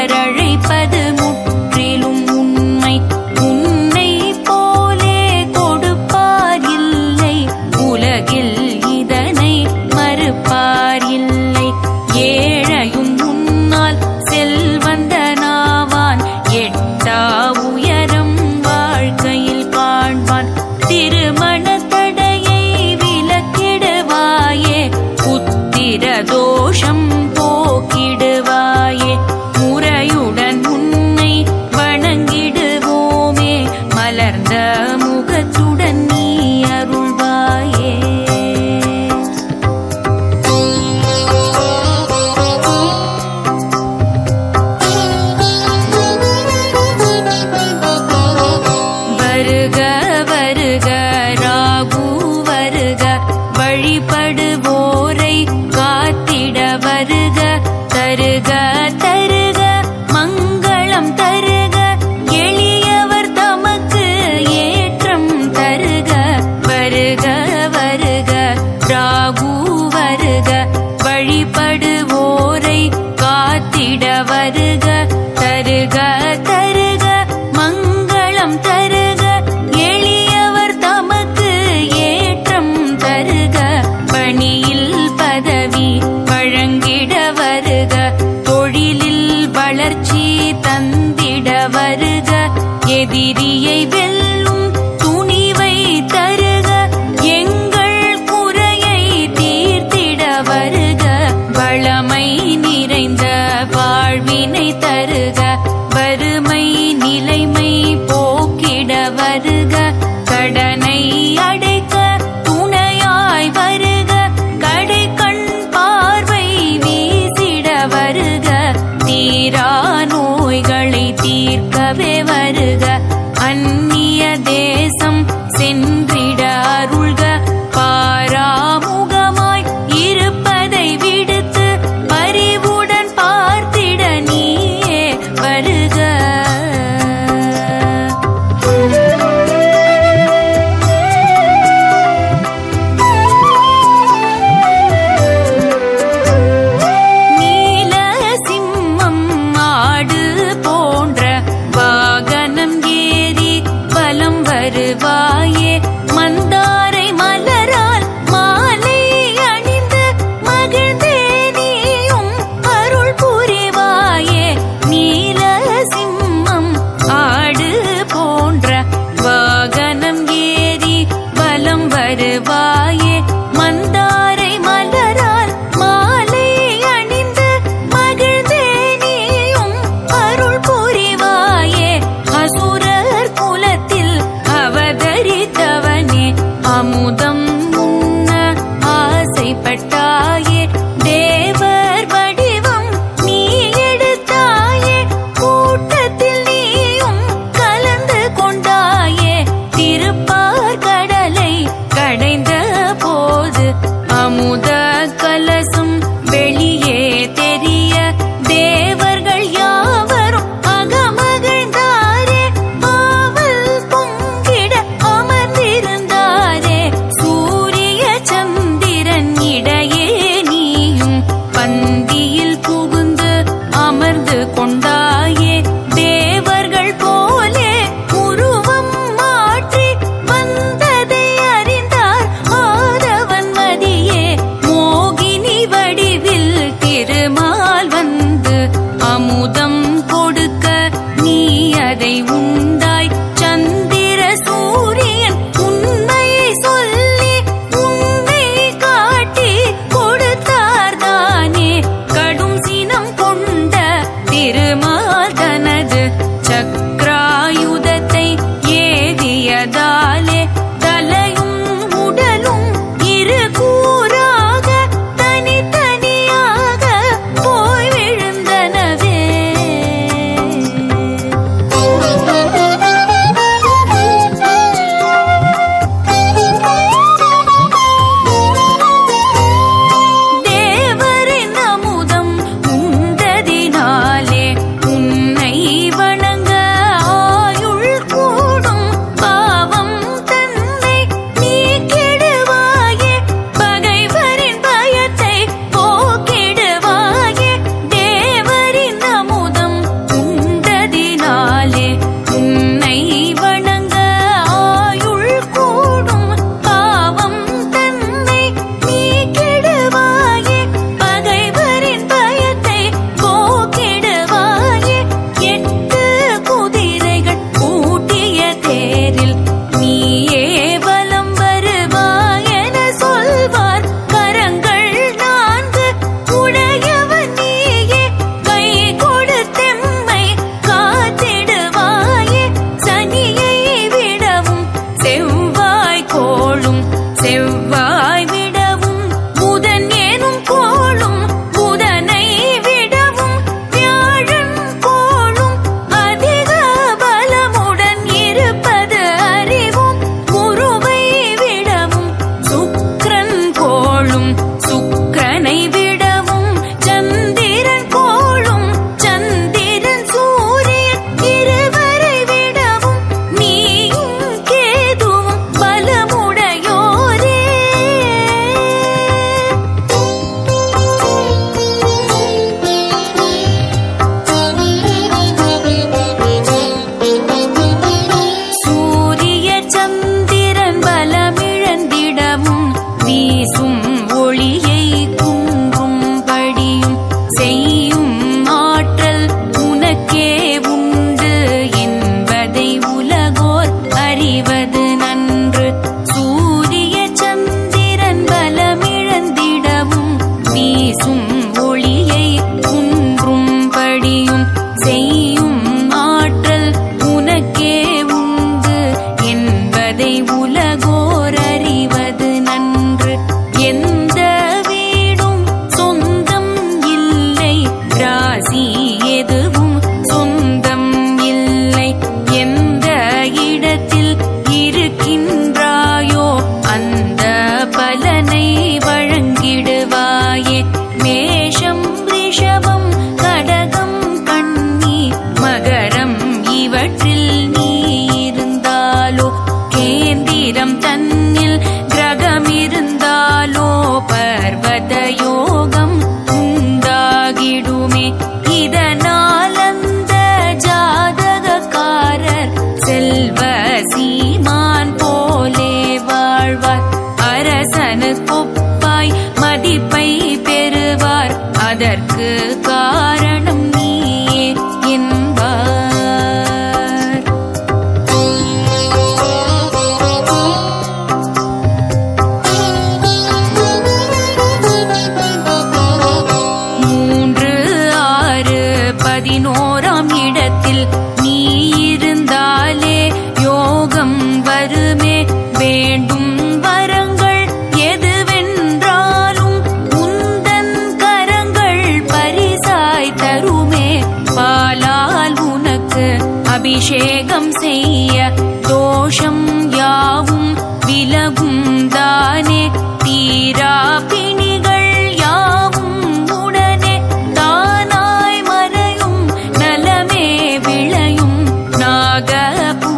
ஜோதிடர் தந்திட வருக. எதிரியை வெல்ல அதற்கு காரணம் pra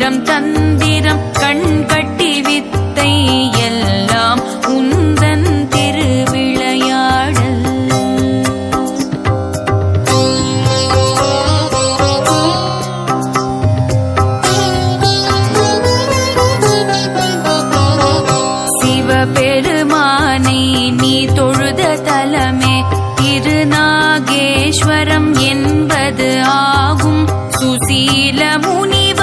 வீரம் தந்திரம் கண் கட்டி வித்தை எல்லாம் உந்தன் திருவிளையாடல். சிவபெருமானை நீ தொழுத தலமே திருநாகேஸ்வரம் என்பது ஆகும். சுசீல முனிவ